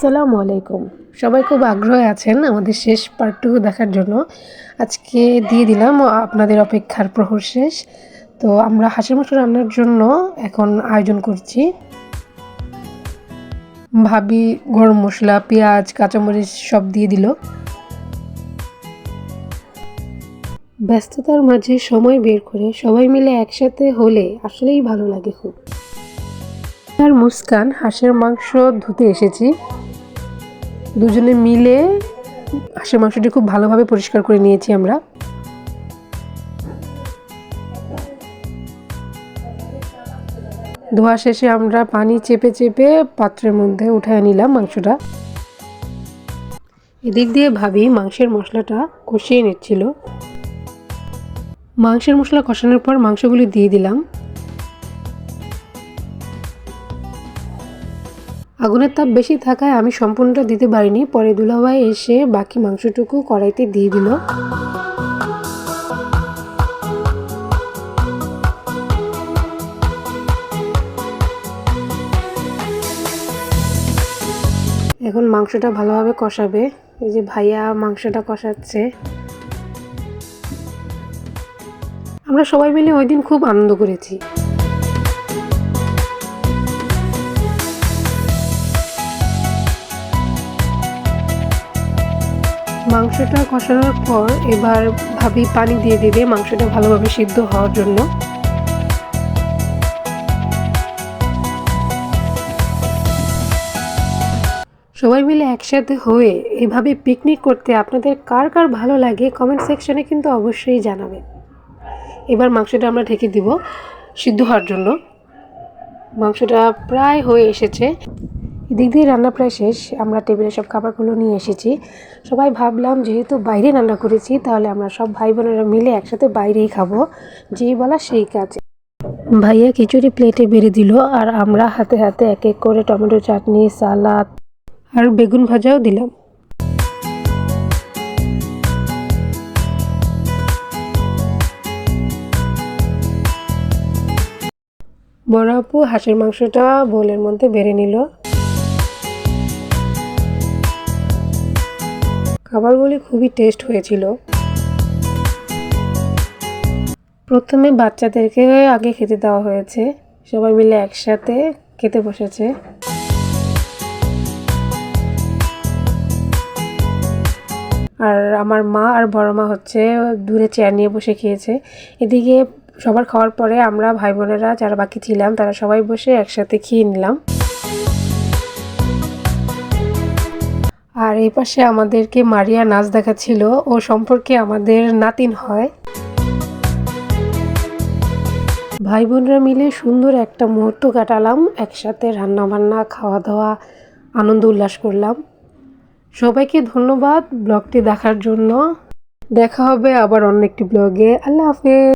আসসালামু আলাইকুম। সবাই খুব আগ্রহে আছেন আমাদের শেষ পার্টটুকু দেখার জন্য। আজকে দিয়ে দিলাম আপনাদের অপেক্ষার প্রহর শেষ। তো আমরা হাঁসের মাংস রান্নার জন্য এখন আয়োজন করছি। ভাবি, গরম মশলা, পেঁয়াজ, কাঁচামরিচ সব দিয়ে দিল। ব্যস্ততার মাঝে সময় বের করে সবাই মিলে একসাথে হলে আসলেই ভালো লাগে খুব। মুস্কান, হাঁসের মাংস ধুতে এসেছি। দুজনে মিলে হাঁসের মাংসটি খুব ভালোভাবে পরিষ্কার করে নিয়েছি আমরা। ধোয়া শেষে আমরা পানি চেপে চেপে পাত্রের মধ্যে উঠায় নিলাম মাংসটা। এদিক দিয়ে ভাবি মাংসের মশলাটা কষিয়ে নিচ্ছিল। মাংসের মশলা কষানোর পর মাংসগুলি দিয়ে দিলাম। আগুনের তাপ বেশি থাকায় আমি সম্পূর্ণটা দিতে পারিনি। পরে দুলাভাই এসে বাকি মাংসটুকু কড়াইতে দিয়ে দিল। এখন মাংসটা ভালোভাবে কষাবে। এই যে ভাইয়া মাংসটা কষাচ্ছে। আমরা সবাই মিলে ওই দিন খুব আনন্দ করেছি। মাংসটা কষানোর পর এবার ভাবি পানি দিয়ে দেবে মাংসটা ভালোভাবে সিদ্ধ হওয়ার জন্য। সবাই মিলে একসাথে হয়ে এভাবে পিকনিক করতে আপনাদের কার কার ভালো লাগে কমেন্ট সেকশনে কিন্তু অবশ্যই জানাবেন। এবার মাংসটা আমরা ঢেকে দিব সিদ্ধ হওয়ার জন্য। মাংসটা প্রায় হয়ে এসেছে। এদিক দিয়ে রান্না প্রায় শেষ, আমরা টেবিলে সব খাবারগুলো নিয়ে এসেছি। সবাই ভাবলাম, যেহেতু বাইরে রান্না করেছি, তাহলে আমরা সব ভাই বোনেরা মিলে একসাথে বাইরেই খাব। যেই বলা সেই কাজ। ভাইয়া খিচুড়ি প্লেটে বেড়ে দিল, আর আমরা হাতে হাতে এক এক করে টমেটো চাটনি, সালাদ আর বেগুন ভাজাও দিলাম। বড় আপু হাঁসের মাংসটা বোলের মধ্যে বেড়ে নিল। খাবারগুলি খুবই টেস্ট হয়েছিল। প্রথমে বাচ্চাদেরকে আগে খেতে দেওয়া হয়েছে। সবাই মিলে একসাথে খেতে বসেছে। আর আমার মা আর বড় মা হচ্ছে দূরে চেয়ার নিয়ে বসে খেয়েছে। এদিকে সবার খাওয়ার পরে আমরা ভাই বোনেরা যারা বাকি ছিলাম, তারা সবাই বসে একসাথে খেয়ে নিলাম। আর এই পাশে আমাদেরকে মারিয়া নাচ দেখাচ্ছিল। ও সম্পর্কে আমাদের নাতিন হয়। ভাই বোনরা মিলে সুন্দর একটা মুহূর্ত কাটালাম। একসাথে রান্না বান্না খাওয়া দাওয়া আনন্দ উল্লাস করলাম। সবাইকে ধন্যবাদ ব্লগটি দেখার জন্য। দেখা হবে আবার অন্য একটি ব্লগে। আল্লাহ হাফেজ।